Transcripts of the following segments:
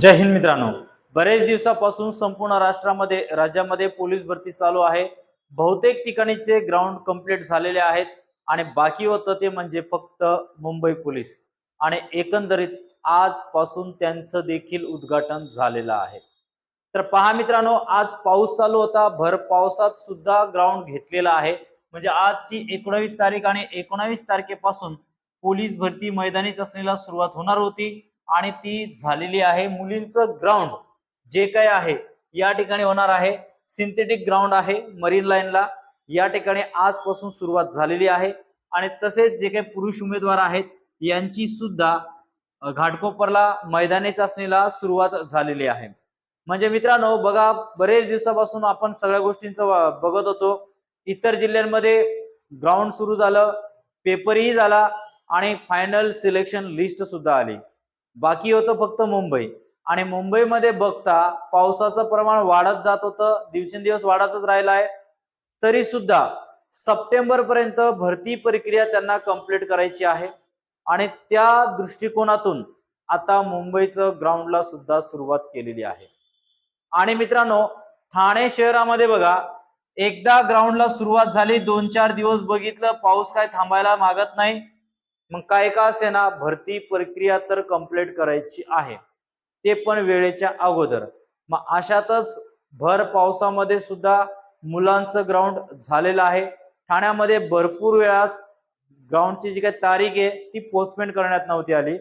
जय हिंद मित्रांनो. बरेच दिवसापासून संपूर्ण राष्ट्रामध्ये राज्यामध्ये पोलीस भरती चालू आहे. बहुतेक ठिकाणीचे ग्राउंड कंप्लीट झालेले आहेत आणि बाकी होतं ते म्हणजे फक्त मुंबई पोलीस. आणि एकंदरीत आजपासून त्यांचं देखील उद्घाटन झालेलं आहे. तर पहा मित्रांनो आज पाऊस चालू होता. भर पावसात सुद्धा ग्राउंड घेतलेला आहे. म्हणजे आजची एकोणावीस तारीख आणि एकोणावीस तारखेपासून पोलीस भरती मैदानी चाचणीला सुरुवात होणार होती. आणि ती झालेली आहे मुलींचं ग्राउंड जे काय आहे या ठिकाणी होणार आहे. सिंथेटिक ग्राउंड आहे मरीन लाईनला या ठिकाणी आजपासून सुरुवात झालेली आहे. आणि तसेच जे काही पुरुष उमेदवार आहेत यांची सुद्धा घाटकोपरला मैदानी चाचणीला सुरुवात झालेली आहे. म्हणजे मित्रांनो बघा बरेच दिवसापासून आपण सगळ्या गोष्टींचं बघत होतो. इतर जिल्ह्यांमध्ये ग्राउंड सुरू झालं पेपरही झाला आणि फायनल सिलेक्शन लिस्ट सुद्धा आली. बाकी होतं फक्त मुंबई. आणि मुंबईमध्ये बघता पावसाचं प्रमाण वाढत जात होतं. दिवसेंदिवस वाढतच राहिलं आहे. तरी सुद्धा सप्टेंबर पर्यंत भरती प्रक्रिया त्यांना कंप्लीट करायची आहे. आणि त्या दृष्टिकोनातून आता मुंबईचं ग्राउंडला सुद्धा सुरुवात केलेली आहे. आणि मित्रांनो ठाणे शहरामध्ये बघा एकदा ग्राउंडला सुरुवात झाली दोन चार दिवस बघितलं पाऊस काय थांबायला मागत नाही. मग काय का असे ना भरती प्रक्रिया तर कंप्लीट करायची आहे. ते पण वेळेच्या अगोदर. मग अशातच भर पावसामध्ये सुद्धा मुलांचं ग्राउंड झालेलं आहे. ठाण्यामध्ये भरपूर वेळास ग्राउंडची जी काही तारीख आहे ती पोस्टमेंट करण्यात नव्हती आली.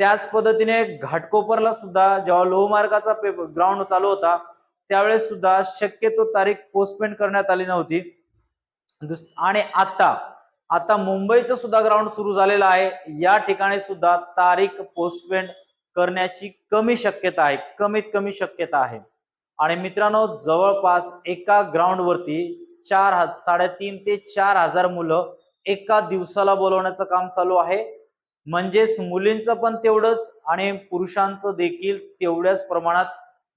त्याच पद्धतीने घाटकोपरला सुद्धा जेव्हा लोहमार्गाचा पेपर ग्राउंड चालू होता त्यावेळेस सुद्धा शक्यतो तारीख पोस्टमेंट करण्यात आली नव्हती. आणि आता आता मुंबईचं सुद्धा ग्राउंड सुरू झालेलं आहे. या ठिकाणी सुद्धा तारीख पोस्टपेंड करण्याची कमी शक्यता आहे. कमीत कमी शक्यता आहे. आणि मित्रांनो जवळपास एका ग्राउंडवरती चार साडेतीन ते चार हजार मुलं एका दिवसाला बोलवण्याचं काम चालू आहे. म्हणजेच मुलींचं पण तेवढंच आणि पुरुषांचं देखील तेवढ्याच प्रमाणात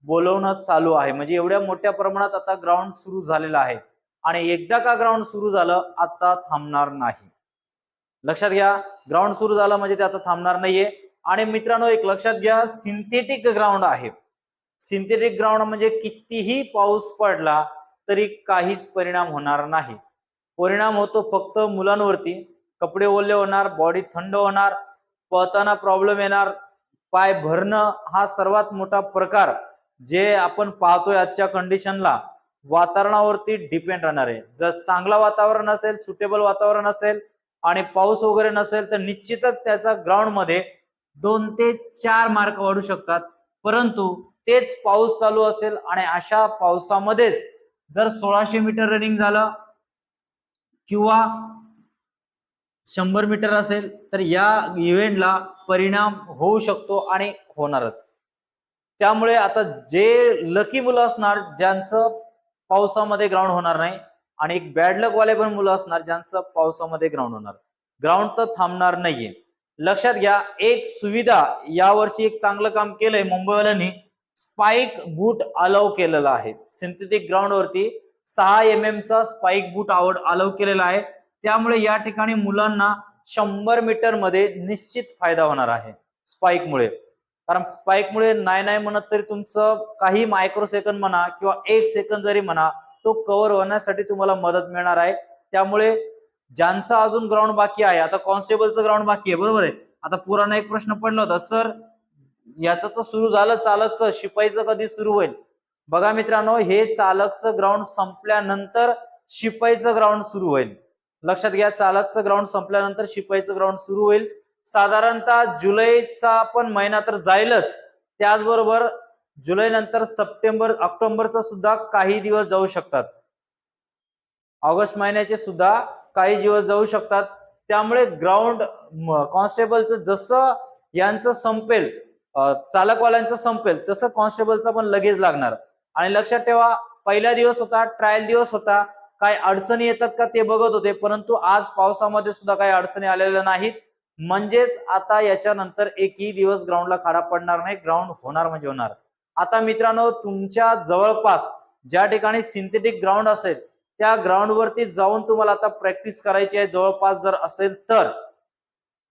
बोलवणं चालू आहे. म्हणजे एवढ्या मोठ्या प्रमाणात आता ग्राउंड सुरू झालेलं आहे. आणि एकदा का ग्राउंड सुरू झालं आता थांबणार नाही. लक्षात घ्या ग्राउंड सुरू झालं म्हणजे ते आता थांबणार नाहीये. आणि मित्रांनो एक लक्षात घ्या सिंथेटिक ग्राउंड आहे. सिंथेटिक ग्राउंड म्हणजे कितीही पाऊस पडला तरी काहीच परिणाम होणार नाही. परिणाम होतो फक्त मुलांवरती. कपडे ओले होणार बॉडी थंड होणार पळताना प्रॉब्लेम येणार पाय भरणं हा सर्वात मोठा प्रकार जे आपण पाहतोय आजच्या कंडिशनला वातावरणावरती डिपेंड राहणार आहे. जर चांगलं वातावरण असेल सुटेबल वातावरण असेल आणि पाऊस वगैरे नसेल तर निश्चितच त्याचा ग्राउंडमध्ये दोन ते चार मार्क वाढू शकतात. परंतु तेच पाऊस चालू असेल आणि अशा पावसामध्येच जर सोळाशे मीटर रनिंग झालं किंवा शंभर मीटर असेल तर या इव्हेंटला परिणाम होऊ शकतो आणि होणारच. त्यामुळे आता जे लकी मुलं असणार ज्यांचं पावसामध्ये ग्राउंड होणार नाही. आणि एक बॅड लक वाले पण मुलं असणार ज्यांचं पावसामध्ये ग्राउंड होणार. ग्राउंड तर थांबणार नाहीये. लक्षात घ्या एक सुविधा यावर्षी एक चांगलं काम केलंय मुंबईवाल्यांनी. स्पाइक बूट अलाव केलेला आहे. सिंथेटिक ग्राउंडवरती सहा एम एमचा स्पाइक बूट आवड अलाव केलेला आहे. त्यामुळे या ठिकाणी मुलांना शंभर मीटरमध्ये निश्चित फायदा होणार आहे. स्पाइक मुळे. कारण स्पाईकमुळे नाही नाही म्हणत तरी तुमचं काही मायक्रो सेकंद म्हणा किंवा एक सेकंद जरी म्हणा तो कव्हर होण्यासाठी तुम्हाला मदत मिळणार आहे. त्यामुळे ज्यांचं अजून ग्राउंड बाकी आहे आता कॉन्स्टेबलचं ग्राउंड बाकी आहे बरोबर आहे? आता पुराणा एक प्रश्न पडला होता सर याचं तर सुरू झालं चालकचं शिपाईचं कधी सुरू होईल? बघा मित्रांनो हे चालकचं ग्राउंड संपल्यानंतर शिपाईचं ग्राउंड सुरू होईल. लक्षात घ्या चालकचं ग्राउंड संपल्यानंतर शिपाईचं ग्राउंड सुरू होईल. साधारणतः जुलैचा पण महिना तर जाईलच. त्याचबरोबर जुलै नंतर सप्टेंबर ऑक्टोबरचा सुद्धा काही दिवस जाऊ शकतात. ऑगस्ट महिन्याचे सुद्धा काही दिवस जाऊ शकतात. त्यामुळे ग्राउंड कॉन्स्टेबलचं जसं यांचं संपेल चालकवाल्यांचं संपेल तसं कॉन्स्टेबलचं पण लगेच लागणार. आणि लक्षात ठेवा पहिला दिवस होता ट्रायल दिवस होता. काय अडचणी येतात का ते बघत होते परंतु आज पावसामध्ये सुद्धा काही अडचणी आलेल्या नाहीत. म्हणजेच आता याच्यानंतर एकही दिवस ग्राउंडला खाडा पडणार नाही ग्राउंड होणार म्हणजे होणार. आता मित्रांनो तुमच्या जवळपास ज्या ठिकाणी सिंथेटिक ग्राउंड असेल त्या ग्राउंड वरती जाऊन तुम्हाला आता प्रॅक्टिस करायची आहे. जवळपास जर असेल तर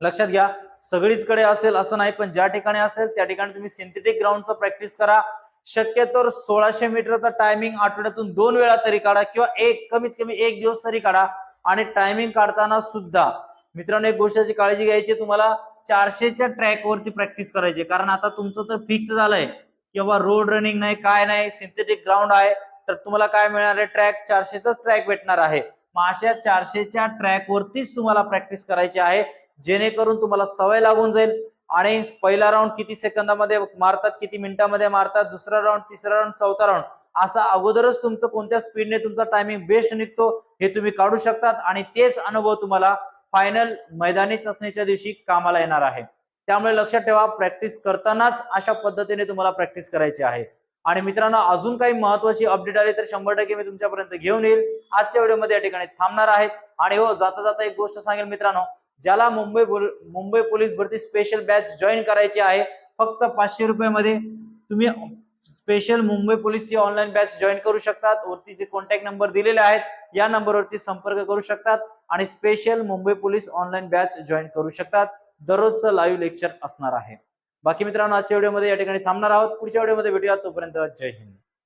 लक्षात घ्या सगळीचकडे असेल असं नाही पण ज्या ठिकाणी असेल त्या ठिकाणी तुम्ही सिंथेटिक ग्राउंडचं प्रॅक्टिस करा. शक्यतो सोळाशे मीटरचा टायमिंग आठवड्यातून दोन वेळा तरी काढा किंवा एक कमीत कमी एक दिवस तरी काढा. आणि टायमिंग काढताना सुद्धा मित्रांनो एक गोष्टाची काळजी घ्यायची तुम्हाला चारशेच्या ट्रॅक वरती प्रॅक्टिस करायची. कारण आता तुमचं तर फिक्स झालंय. किंवा रोड रनिंग नाही काय नाही सिंथेटिक ग्राउंड आहे तर तुम्हाला काय मिळणार आहे? ट्रॅक चारशेचाच ट्रॅक भेटणार आहे. मग अशा चारशेच्या ट्रॅक वरतीच तुम्हाला प्रॅक्टिस करायची आहे. जेणेकरून तुम्हाला सवय लागून जाईल. आणि पहिला राऊंड किती सेकंदामध्ये मारतात किती मिनिटामध्ये मारतात दुसरा राऊंड तिसरा राऊंड चौथा राऊंड असा अगोदरच तुमचं कोणत्या स्पीडने तुमचा टायमिंग बेस्ट निघतो हे तुम्ही काढू शकतात. आणि तेच अनुभव तुम्हाला फायनल मैदानी चाचणीच्या दिवशी कामाला येणार आहे. त्यामुळे लक्षात ठेवा प्रॅक्टिस करतानाच अशा पद्धतीने तुम्हाला प्रॅक्टिस करायची आहे. आणि मित्रांनो अजून काही महत्वाची अपडेट आली तर शंभर टक्के मी तुमच्यापर्यंत घेऊन येईल. आजच्या व्हिडिओमध्ये या ठिकाणी थांबणार आहेत. आणि हो जाता जाता एक गोष्ट सांगेल मित्रांनो ज्याला मुंबई मुंबई पोलीस भरती स्पेशल बॅच जॉईन करायची आहे फक्त पाचशे रुपयामध्ये तुम्ही स्पेशल मुंबई पोलीसची ऑनलाईन बॅच जॉईन करू शकतात. वरती जे कॉन्टॅक्ट नंबर दिलेले आहेत या नंबरवरती संपर्क करू शकतात. आणि special Mumbai police online batch join करू शकतात. दररोजचं लाईव्ह लेक्चर असणार आहे. बाकी मित्रांनो आजच्या व्हिडिओमध्ये या ठिकाणी थांबणार आहोत. पुढच्या व्हिडिओमध्ये भेटूया. तोपर्यंत जय हिंद.